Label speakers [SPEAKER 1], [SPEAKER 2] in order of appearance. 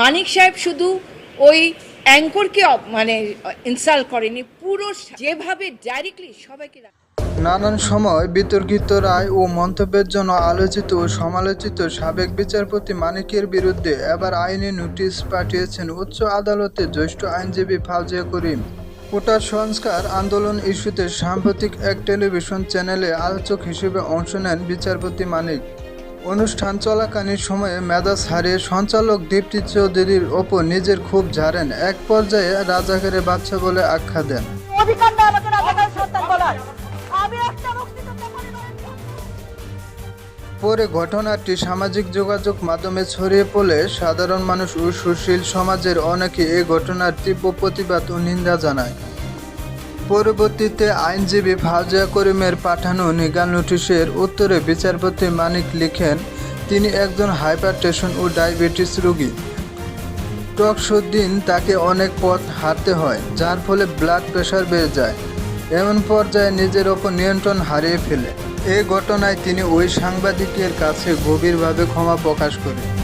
[SPEAKER 1] মানিক সাহেব শুধু ওই অ্যাঙ্করকে মানে ইনসাল্ট করেনি, পুরো যেভাবে ডাইরেক্টলি সবাইকে
[SPEAKER 2] নানান সময় বিতর্কিত রায় ও মন্তব্যের জন্য আলোচিত ও সমালোচিত সাবেক বিচারপতি মানিকের বিরুদ্ধে এবার আইনি নোটিশ পাঠিয়েছেন উচ্চ আদালতে জ্যেষ্ঠ আইনজীবী ফাউজিয়া করিম। কোটা সংস্কার আন্দোলন ইস্যুতে সাম্প্রতিক এক টেলিভিশন চ্যানেলে আলোচক হিসেবে অংশ নেন বিচারপতি মানিক। অনুষ্ঠান চলাকালীন সময়ে মেজাজ হারিয়ে সঞ্চালক দীপ্তি চৌধুরীর ওপর নিজের ক্ষোভ ঝাড়েন। এক পর্যায়ে রাজাকারে বাচ্চা বলে আখ্যা দেন। পরে ঘটনাটি সামাজিক যোগাযোগ মাধ্যমে ছড়িয়ে পড়লে সাধারণ মানুষ ও সুশীল সমাজের অনেকে এই ঘটনার তীব্র প্রতিবাদ ও নিন্দা জানায়। পরবর্তীতে আইনজীবী ফাউজিয়া করিমের পাঠানো নিগাল নোটিশের উত্তরে বিচারপতি মানিক লিখেন, তিনি একজন হাইপারটেনশন ও ডায়াবেটিস রোগী। টকশোর দিন তাকে অনেক পথ হাঁটতে হয়, যার ফলে ব্লাড প্রেশার বেড়ে যায়। এমন পর্যায়ে নিজের ওপর নিয়ন্ত্রণ হারিয়ে ফেলে। এ ঘটনায় তিনি ওই সাংবাদিকের কাছে গভীরভাবে ক্ষমা প্রকাশ করেন।